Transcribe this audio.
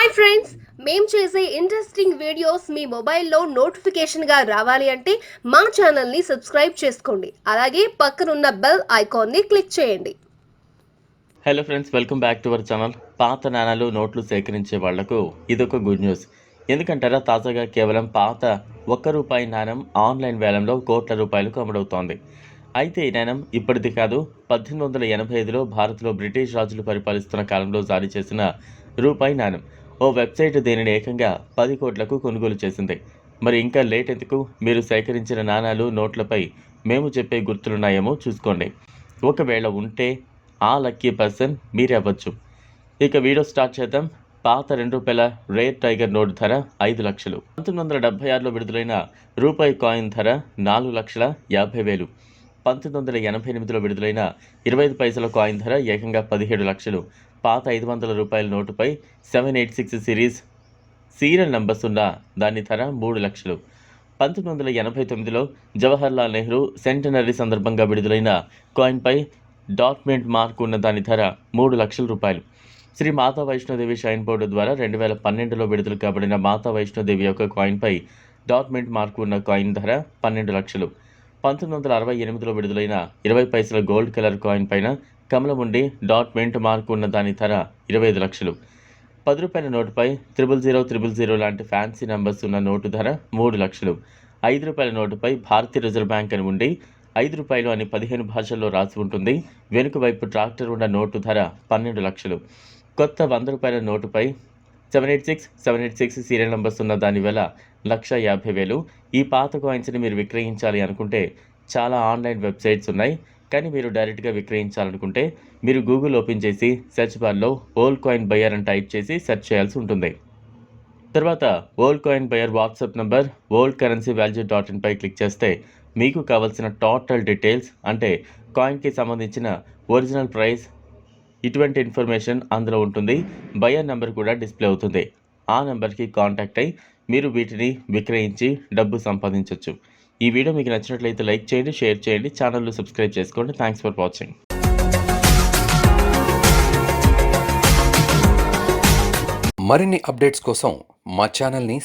Hi friends మేము చేసే interesting videos మీ మొబైల్లో నోటిఫికేషన్గా రావాలి అంటే మా ఛానల్ని సబ్స్క్రైబ్ చేసుకోండి. అలాగే పక్కనున్న బెల్ ఐకాన్ని క్లిక్ చేయండి. Hello friends welcome back to our channel పాత నాణాలు నోట్లు సేకరించే వాళ్ళకు ఇదొక గుడ్ న్యూస్ ఎందుకంటారా తాజాగా కేవలం పాత ఒక్క రూపాయి నాణం ఆన్లైన్ వేలంలో కోట్ల రూపాయలకు అమ్ముడవుతోంది. అయితే ఈ నాణం ఇప్పటిది కాదు పద్దెనిమిది వందల ఎనభై ఐదులో భారత్లో బ్రిటిష్ రాజులు పరిపాలిస్తున్న కాలంలో జారీ చేసిన రూపాయి నాణం. ఓ వెబ్సైట్ దీనిని ఏకంగా పది కోట్లకు కొనుగోలు చేసింది. మరి ఇంకా లేట్ ఎందుకు? మీరు సేకరించిన నాణాలు నోట్లపై మేము చెప్పే గుర్తులున్నాయేమో చూసుకోండి. ఒకవేళ ఉంటే ఆ లక్కీ పర్సన్ మీరే అవ్వచ్చు ఇక వీడియో స్టార్ట్ చేద్దాం. పాత రెండు రూపాయల రేర్ టైగర్ నోట్ ధర ఐదు లక్షలు. పంతొమ్మిది వందల డెబ్బై ఆరులో విడుదలైన రూపాయి కాయిన్ ధర నాలుగు లక్షల యాభై వేలు. పంతొమ్మిది వందల ఎనభై ఎనిమిదిలో విడుదలైన ఇరవై ఐదు పైసల కాయిన్ ధర ఏకంగా పదిహేడు లక్షలు. పాత ఐదు వందల రూపాయల నోటుపై seven eight six series serial numbers ఉన్న దాని ధర మూడు లక్షలు. పంతొమ్మిది వందల ఎనభై తొమ్మిదిలో జవహర్లాల్ నెహ్రూ సెంటనరీ సందర్భంగా విడుదలైన కాయిన్పై డాక్యుమెంట్ మార్క్ ఉన్న దాని ధర మూడు లక్షల రూపాయలు. శ్రీ మాతా వైష్ణోదేవి షైన్ బోర్డు ద్వారా రెండు వేల పన్నెండులో విడుదల కాబడిన మాతా వైష్ణోదేవి యొక్క కాయిన్పై డాక్యుమెంట్ మార్క్ ఉన్న కాయిన్ ధర పన్నెండు లక్షలు. పంతొమ్మిది వందల అరవై ఎనిమిదిలో విడుదలైన ఇరవై పైసల గోల్డ్ కలర్ కాయిన్ పైన కమలం ఉండి డాట్ డాట్మెంట్ మార్క్ ఉన్న దాని ధర ఇరవై ఐదు లక్షలు. పది రూపాయల నోటుపై త్రిబుల్ జీరో త్రిబుల్ జీరో లాంటి ఫ్యాన్సీ నంబర్స్ ఉన్న నోటు ధర మూడు లక్షలు. ఐదు రూపాయల నోటుపై భారతీయ రిజర్వ్ బ్యాంక్ అని ఉండి ఐదు రూపాయలు అని పదిహేను భాషల్లో రాసి ఉంటుంది. వెనుక వైపు ట్రాక్టర్ ఉన్న నోటు ధర పన్నెండు లక్షలు. కొత్త వంద రూపాయల నోటుపై seven eight six seven eight six serial numbers ఉన్న దానివల్ల లక్ష యాభై వేలు. ఈ పాత కాయిన్స్ని మీరు విక్రయించాలి అనుకుంటే చాలా ఆన్లైన్ వెబ్సైట్స్ ఉన్నాయి. కానీ మీరు డైరెక్ట్గా విక్రయించాలనుకుంటే మీరు గూగుల్ ఓపెన్ చేసి సెర్చ్ బార్లో ఓల్డ్ కాయిన్ బయర్ అని టైప్ చేసి సెర్చ్ చేయాల్సి ఉంటుంది. తర్వాత old coin buyer WhatsApp number old currency value dot ఇన్పై click చేస్తే మీకు కావలసిన టోటల్ డీటెయిల్స్ అంటే కాయిన్కి సంబంధించిన ఒరిజినల్ ప్రైస్ ఇటువంటి ఇన్ఫర్మేషన్ అందులో ఉంటుంది. బయర్ నెంబర్ కూడా డిస్ప్లే అవుతుంది. ఆ నెంబర్కి కాంటాక్ట్ అయ్యి మీరు వీటిని విక్రయించి డబ్బు సంపాదించవచ్చు ఈ వీడియో మీకు నచ్చినట్లయితే లైక్ చేయండి షేర్ చేయండి ఛానల్ను సబ్స్క్రైబ్ చేసుకోండి. Thanks for watching. మరిన్ని అప్డేట్స్ కోసం మా ఛానల్ని